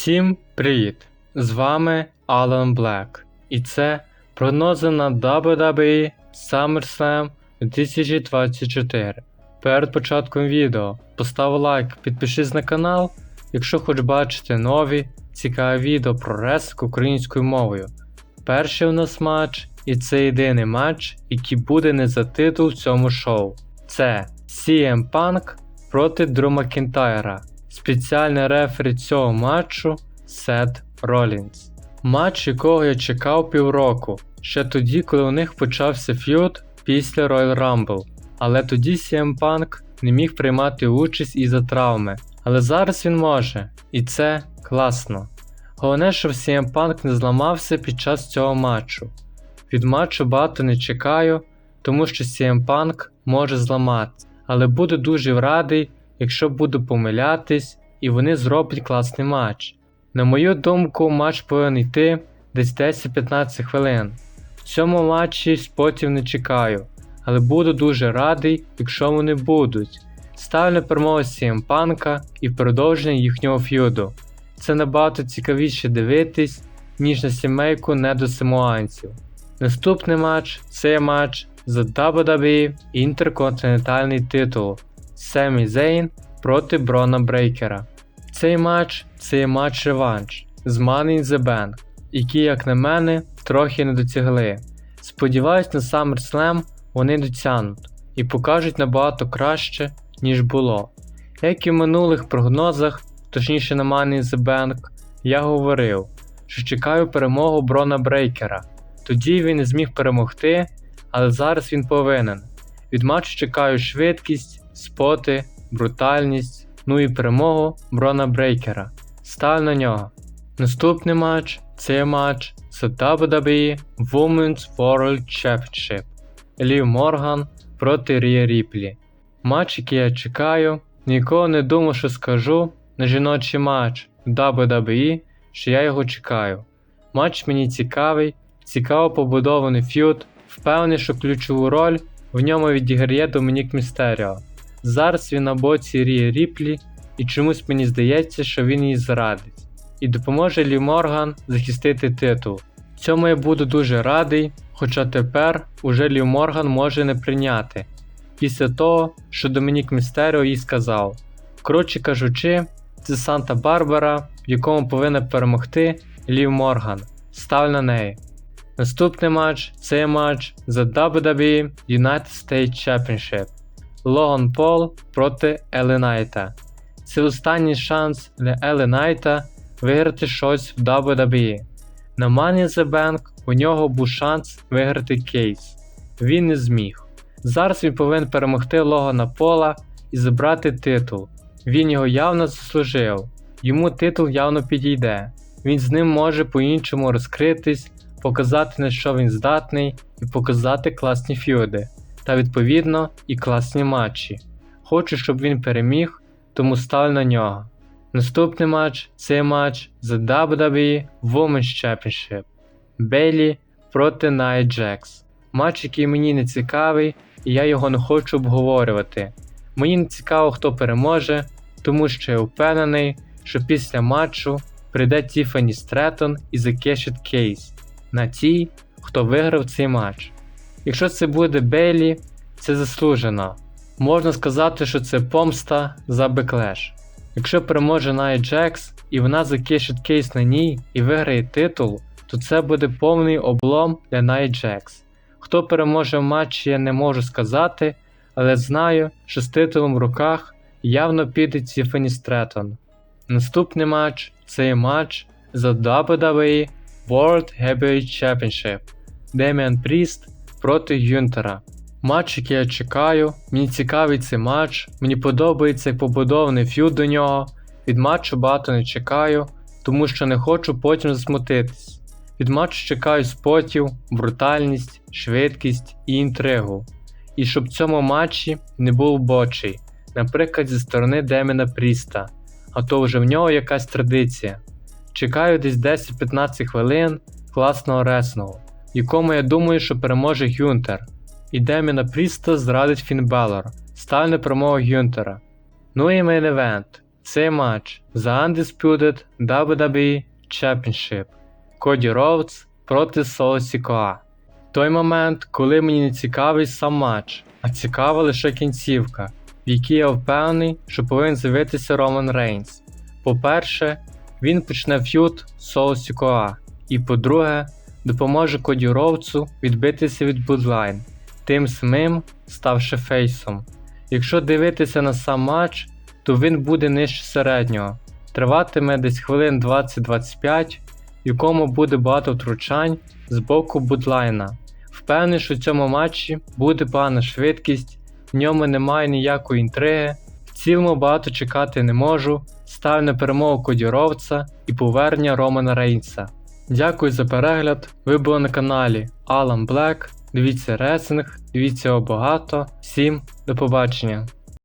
Всім привіт! З вами Алан Блек. І це прогнози на WWE SummerSlam 2024. Перед початком відео постав лайк, підпишись на канал, якщо хочеш бачити нові цікаві відео про реск українською мовою. Перший у нас матч, і це єдиний матч, який буде не за титул в цьому шоу. Це CM Punk проти Дрю Макінтайра. Спеціальний рефері цього матчу Сет Ролінс. Матч, якого я чекав півроку, ще тоді, коли у них почався ф'юд після Royal Rumble. Але тоді CM Punk не міг приймати участь із-за травми. Але зараз він може, і це класно. Головне, щоб CM Punk не зламався під час цього матчу. Від матчу багато не чекаю, тому що CM Punk може зламати, але буду дуже радий, якщо буду помилятись і вони зроблять класний матч. На мою думку, матч повинен йти десь 10-15 хвилин. В цьому матчі спотів не чекаю, але буду дуже радий, якщо вони будуть. Ставлю перемогу CM Панка і продовження їхнього ф'юду. Це набагато цікавіше дивитись, ніж на сімейку недосимуанців. Наступний матч це матч за WWE інтерконтинентальний титул Семі Зейн проти Брона Брейкера. Цей матч це матч реванш з Money in the Bank, які, як на мене, трохи не дотягли. Сподіваюсь, на SummerSlam вони дотягнуть і покажуть набагато краще, ніж було. Як і в минулих прогнозах, точніше на Money in the Bank, я говорив, що чекаю перемогу Брона Брейкера. Тоді він не зміг перемогти, але зараз він повинен. Від матчу чекаю швидкість, споти, брутальність, ну і перемогу Брона Брейкера. Став на нього. Наступний матч це матч за WWE Women's World Championship Лів Морган проти Рія Ріплі. Матч, який я чекаю, ніколи не думав, що скажу на жіночий матч WWE, що я його чекаю. Матч мені цікавий, цікаво побудований ф'юд, впевнений, що ключову роль в ньому відіграє Домінік Містеріо. Зараз він на боці Рії Ріплі, і чомусь мені здається, що він її зрадить, і допоможе Лі Морган захистити титул. Цьому я буду дуже радий, хоча тепер уже Лі Морган може не прийняти. Після того, що Домінік Містеріо їй сказав. Коротше кажучи, це Санта-Барбара, в якому повинна перемогти Лів Морган. Став на неї. Наступний матч це матч за WWE United States Championship. Логан Пол проти Елі Найта. Це останній шанс для Елі Найта виграти щось в WWE. На Money the Bank у нього був шанс виграти кейс. Він не зміг. Зараз він повинен перемогти Логана Пола і забрати титул. Він його явно заслужив. Йому титул явно підійде. Він з ним може по-іншому розкритись, показати на що він здатний і показати класні фюди та відповідно і класні матчі. Хочу, щоб він переміг, тому ставлю на нього. Наступний матч це матч за WWE Women's Championship Бейлі проти Nia Jax. Матч, який мені не цікавий, і я його не хочу обговорювати. Мені не цікаво, хто переможе, тому що я впевнений, що після матчу прийде Тіфані Стретон і закешить кейс на тій, хто виграв цей матч. Якщо це буде Бейлі, це заслужено. Можна сказати, що це помста за беклеш. Якщо переможе Nia Jax і вона закишить кейс на ній і виграє титул, то це буде повний облом для Nia Jax. Хто переможе в матчі, я не можу сказати, але знаю, що з титулом в руках явно піде Тіфані Стретон. Наступний матч це матч за WWE World Heavyweight Championship Деміан Пріст проти Гюнтера. Матч, який я чекаю, мені цікавий цей матч, мені подобається побудований ф'юд до нього. Від матчу багато не чекаю, тому що не хочу потім засмутитись. Від матчу чекаю спотів, брутальність, швидкість і інтригу. І щоб в цьому матчі не був бочий, наприклад, зі сторони Деміна Пріста, а то вже в нього якась традиція. Чекаю десь 10-15 хвилин класного ресного, якому я думаю, що переможе Гюнтер. І Деміна Пріста зрадить Фін Белор, стане перемогу Гюнтера. Ну і мейн евент. цей матч за Undisputed WWE Championship Коді Роудс проти Соло Сікоа. Той момент, коли мені не цікавий сам матч, а цікава лише кінцівка, в якій я впевнений, що повинен з'явитися Роман Рейнс. По-перше, він почне ф'ют Соло Сікоа, і по-друге, допоможе Коді Роудсу відбитися від Bloodline, тим самим ставши фейсом. Якщо дивитися на сам матч, то він буде нижче середнього, триватиме десь хвилин 20-25, в якому буде багато втручань з боку Будлайна. Впевнений, що в цьому матчі буде погана швидкість, в ньому немає ніякої інтриги, в цілому багато чекати не можу, ставлю на перемогу Коді Ровца і повернення Романа Рейнса. Дякую за перегляд. Ви були на каналі Alan Black. Дивіться ресинг, дивіться його багато. Всім до побачення.